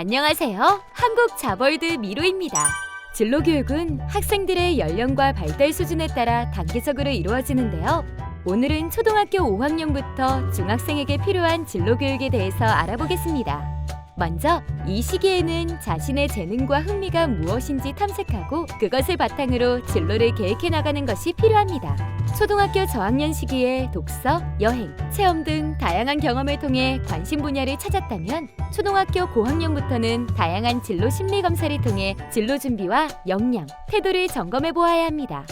안녕하세요. 한국 자벌드 미로입니다. 진로 교육은 학생들의 연령과 발달 수준에 따라 단계적으로 이루어지는데요. 오늘은 초등학교 5학년부터 중학생에게 필요한 진로 교육에 대해서 알아보겠습니다. 먼저 이 시기에는 자신의 재능과 흥미가 무엇인지 탐색하고 그것을 바탕으로 진로를 계획해 나가는 것이 필요합니다. 초등학교 저학년 시기에 독서, 여행, 체험 등 다양한 경험을 통해 관심 분야를 찾았다면 초등학교 고학년부터는 다양한 진로 심리 검사를 통해 진로 준비와 역량, 태도를 점검해 보아야 합니다.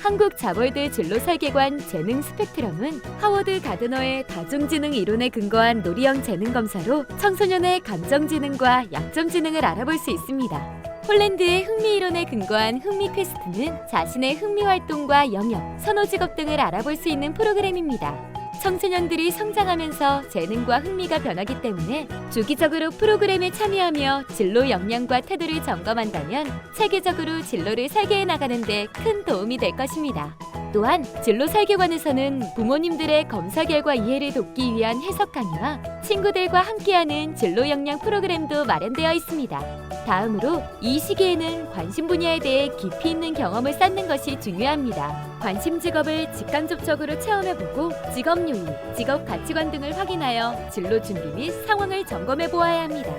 한국 자벌드 진로 설계관 재능 스펙트럼은 하워드 가드너의 다중지능 이론에 근거한 놀이형 재능 검사로 청소년의 감정 지능과 약점 지능을 알아볼 수 있습니다. 폴란드의 흥미 이론에 근거한 흥미 퀘스트는 자신의 흥미 활동과 영역, 선호 직업 등을 알아볼 수 있는 프로그램입니다. 청소년들이 성장하면서 재능과 흥미가 변하기 때문에 주기적으로 프로그램에 참여하며 진로 역량과 태도를 점검한다면 체계적으로 진로를 설계해 나가는 데 큰 도움이 될 것입니다. 또한 진로 설계관에서는 부모님들의 검사 결과 이해를 돕기 위한 해석 강의와 친구들과 함께하는 진로 역량 프로그램도 마련되어 있습니다. 다음으로 이 시기에는 관심 분야에 대해 깊이 있는 경험을 쌓는 것이 중요합니다. 관심 직업을 직간접적으로 체험해보고 직업 요인, 직업 가치관 등을 확인하여 진로 준비 및 상황을 점검해 보아야 합니다.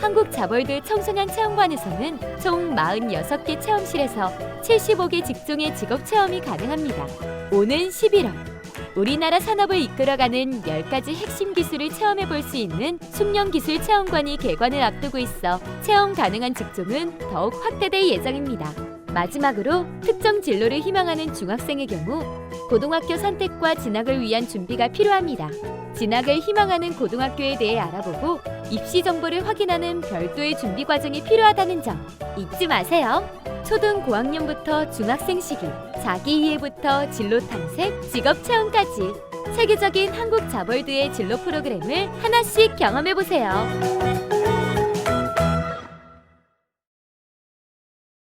한국 자벌드 청소년 체험관에서는 총 46개 체험실에서 75개 직종의 직업 체험이 가능합니다. 오는 11월 우리나라 산업을 이끌어가는 10가지 핵심 기술을 체험해 볼 수 있는 숙련기술 체험관이 개관을 앞두고 있어 체험 가능한 직종은 더욱 확대될 예정입니다. 마지막으로 특정 진로를 희망하는 중학생의 경우 고등학교 선택과 진학을 위한 준비가 필요합니다. 진학을 희망하는 고등학교에 대해 알아보고 입시 정보를 확인하는 별도의 준비 과정이 필요하다는 점 잊지 마세요. 초등 고학년부터 중학생 시기, 자기 이해부터 진로 탐색, 직업 체험까지 세계적인 한국 자벌드의 진로 프로그램을 하나씩 경험해 보세요.